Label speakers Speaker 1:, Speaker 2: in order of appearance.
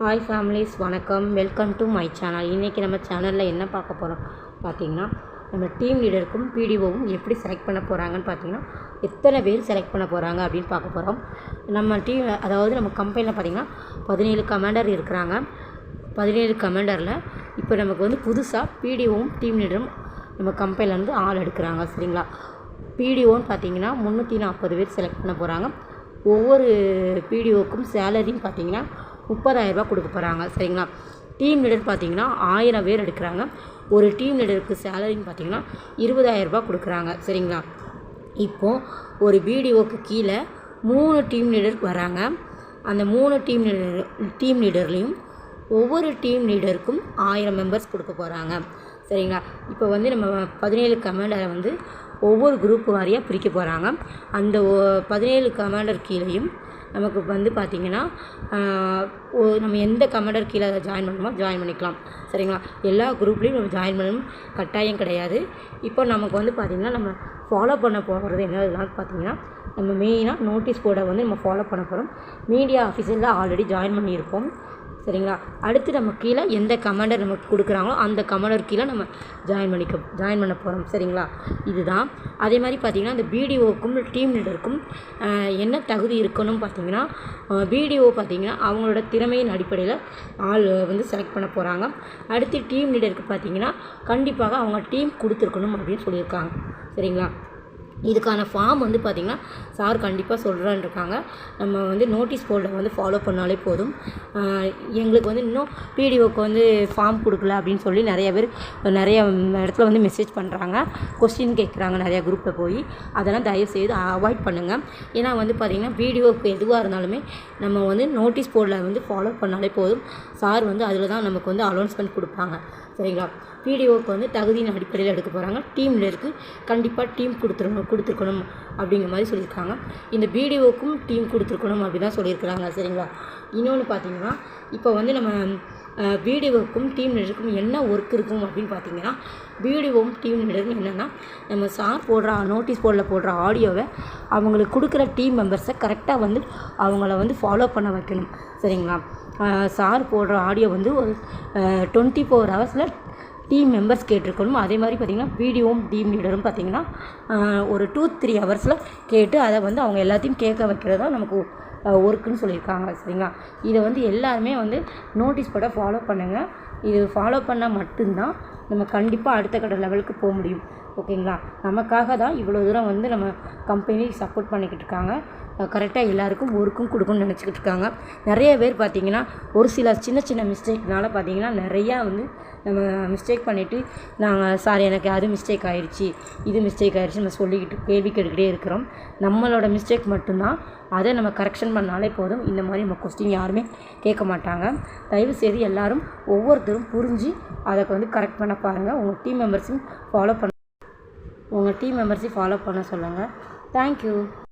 Speaker 1: Hi families வணக்கம். Welcome to my channel இன்றைக்கி நம்ம சேனலில் என்ன பார்க்க போகிறோம் பார்த்தீங்கன்னா நம்ம டீம் லீடருக்கும் பிடிஓவும் எப்படி செலக்ட் பண்ண போகிறாங்கன்னு பார்த்தீங்கன்னா எத்தனை பேர் செலக்ட் பண்ண போகிறாங்க அப்படின்னு பார்க்க போகிறோம் நம்ம டீம் அதாவது நம்ம கம்பெனியில் பார்த்திங்கன்னா பதினேழு கமாண்டர் இருக்கிறாங்க. பதினேழு கமாண்டரில் இப்போ நமக்கு வந்து புதுசாக பிடிஓவும் டீம் லீடரும் நம்ம கம்பெனிலேருந்து ஆள் எடுக்கிறாங்க சரிங்களா? பிடிஓன்னு பார்த்தீங்கன்னா முந்நூற்றி நாற்பது பேர் செலக்ட் பண்ண போகிறாங்க ஒவ்வொரு பிடிஓக்கும் சேலரின்னு பார்த்தீங்கன்னா முப்பதாயிரரூபா கொடுக்க போகிறாங்க சரிங்களா? டீம் லீடர் பார்த்தீங்கன்னா ஆயிரம் பேர் எடுக்கிறாங்க. ஒரு டீம் லீடருக்கு சேலரின்னு பார்த்தீங்கன்னா இருபதாயிரரூபா கொடுக்குறாங்க. சரிங்களா? இப்போது ஒரு பிடிஓக்கு கீழே மூணு டீம் லீடர் வராங்க. அந்த மூணு டீம் லீடர் டீம் லீடர்லேயும் ஒவ்வொரு டீம் லீடருக்கும் ஆயிரம் மெம்பர்ஸ் கொடுக்க போகிறாங்க சரிங்களா? இப்போ வந்து நம்ம பதினேழு கமாண்டரை வந்து ஒவ்வொரு குரூப் வாரியாக பிரிக்க போகிறாங்க அந்த பதினேழு கமாண்டர் கீழேயும் நமக்கு வந்து பார்த்திங்கன்னா ஓ நம்ம எந்த கமெண்டர் கீழே ஜாயின் பண்ணணுமோ ஜாயின் பண்ணிக்கலாம். சரிங்களா? எல்லா குரூப்லேயும் நம்ம ஜாயின் பண்ணணும். கட்டாயம் கிடையாது. இப்போ நமக்கு வந்து பார்த்திங்கன்னா நம்ம ஃபாலோ பண்ண போகிறது என்னதுலாம் பார்த்திங்கன்னா நம்ம மெயினாக நோட்டீஸ் போர்டை வந்து நம்ம ஃபாலோ பண்ண போகிறோம் மீடியா ஆஃபீஸில் ஆல்ரெடி ஜாயின் பண்ணியிருப்போம் சரிங்களா? அடுத்து நம்ம கீழே எந்த கமாண்டர் நமக்கு கொடுக்குறாங்களோ அந்த கமாண்டர் கீழே நம்ம ஜாயின் பண்ணிக்க ஜாயின் பண்ண போகிறோம் சரிங்களா? இதுதான். அதே மாதிரி பார்த்திங்கன்னா இந்த பிடிஓக்கும் டீம் லீடருக்கும் என்ன தகுதி இருக்கணும்னு பார்த்தீங்கன்னா பிடிஓ பார்த்தீங்கன்னா அவங்களோட திறமையின் அடிப்படையில் ஆள் வந்து செலக்ட் பண்ண போகிறாங்க அடுத்து டீம் லீடருக்கு பார்த்தீங்கன்னா கண்டிப்பாக அவங்க டீம் கொடுத்துருக்கணும் அப்படின்னு சொல்லியிருக்காங்க. சரிங்களா? இதுக்கான ஃபார்ம் வந்து பார்த்திங்கன்னா சார் கண்டிப்பாக சொல்கிறேன்னு இருக்காங்க நம்ம வந்து நோட்டீஸ் போர்டை வந்து ஃபாலோ பண்ணாலே போதும். எங்களுக்கு வந்து இன்னும் பிடிஓக்கு வந்து ஃபார்ம் கொடுக்கல அப்படின்னு சொல்லி நிறைய பேர் நிறைய இடத்துல வந்து மெசேஜ் பண்ணுறாங்க கொஸ்டின் கேட்குறாங்க நிறையா குரூப்பில் போய். அதெல்லாம் தயவுசெய்து அவாய்ட் பண்ணுங்கள் ஏன்னா வந்து பார்த்திங்கன்னா பிடிஓக்கு எதுவாக இருந்தாலுமே நம்ம வந்து நோட்டீஸ் போர்டில் வந்து ஃபாலோ பண்ணாலே போதும். சார் வந்து அதில் தான் நமக்கு வந்து அலௌன்ஸ்மெண்ட் கொடுப்பாங்க. சரிங்களா பிடிஓக்கு வந்து தகுதியின் அடிப்படையில் எடுக்க போகிறாங்க டீமில் இருக்குது கண்டிப்பாக டீம் கொடுத்துருணும் கொடுத்துருக்கணும் அப்படிங்கிற மாதிரி சொல்லியிருக்காங்க. இந்த பிடிஓக்கும் டீம் கொடுத்துருக்கணும் அப்படி தான் சொல்லியிருக்கிறாங்க. சரிங்களா? இன்னொன்று பார்த்தீங்கன்னா இப்போ வந்து நம்ம பிடிஓக்கும் டீம் லீடருக்கும் என்ன ஒர்க் இருக்கும் அப்படின்னு பார்த்தீங்கன்னா பிடிஓவும் டீம் லீடரும் என்னென்னா நம்ம சார் போடுற நோட்டீஸ் போர்டில் போடுற ஆடியோவை அவங்களுக்கு கொடுக்குற டீம் மெம்பர்ஸை கரெக்டாக வந்து அவங்கள வந்து ஃபாலோ பண்ண வைக்கணும். சரிங்களா? சார் போடுற ஆடியோ வந்து ஒரு டுவெண்ட்டி ஃபோர் ஹவர்ஸில் டீம் மெம்பர்ஸ் கேட்டிருக்கணும். அதே மாதிரி பார்த்திங்கன்னா பிடிஓவும் டீம் லீடரும் பார்த்திங்கன்னா ஒரு டூ த்ரீ ஹவர்ஸில் கேட்டு அதை வந்து அவங்க எல்லாத்தையும் கேட்க வைக்கிறது தான் நமக்கு ஒர்க்குன்னு சொல்லியிருக்காங்க சரிங்களா? இதை வந்து எல்லாருமே வந்து நோட்டீஸ் போட ஃபாலோ பண்ணுங்கள் இது ஃபாலோ பண்ணால் மட்டும்தான் நம்ம கண்டிப்பாக அடுத்த கட்ட லெவலுக்கு போக முடியும். ஓகேங்களா? நமக்காக தான் இவ்வளோ தூரம் வந்து நம்ம கம்பெனி சப்போர்ட் பண்ணிக்கிட்டு இருக்காங்க. கரெக்டாக எல்லாருக்கும் ஒர்க்கும் கொடுக்கணும்னு நினச்சிக்கிட்டு இருக்காங்க. நிறைய பேர் பார்த்திங்கன்னா ஒரு சில சின்ன சின்ன மிஸ்டேக்னால பார்த்தீங்கன்னா நிறையா வந்து நம்ம மிஸ்டேக் பண்ணிவிட்டு நாங்கள் சார் எனக்கு அது மிஸ்டேக் ஆயிடுச்சு இது மிஸ்டேக் ஆயிடுச்சு நம்ம சொல்லிக்கிட்டு கேள்வி கேட்டுக்கிட்டே இருக்கிறோம். நம்மளோட மிஸ்டேக் மட்டும்தான். அதை நம்ம கரெக்ஷன் பண்ணாலே போதும். இந்த மாதிரி நம்ம கொஸ்டின் யாருமே கேட்க மாட்டாங்க. தயவு செய்து எல்லாரும் ஒவ்வொருத்தரும் புரிஞ்சு அதை வந்து கரெக்ட் பண்ண பாருங்கள் உங்கள் டீம் மெம்பர்ஸையும் ஃபாலோ பண்ண உங்கள் டீம் மெம்பர்ஸையும் ஃபாலோ பண்ண சொல்லுங்கள் தேங்க்யூ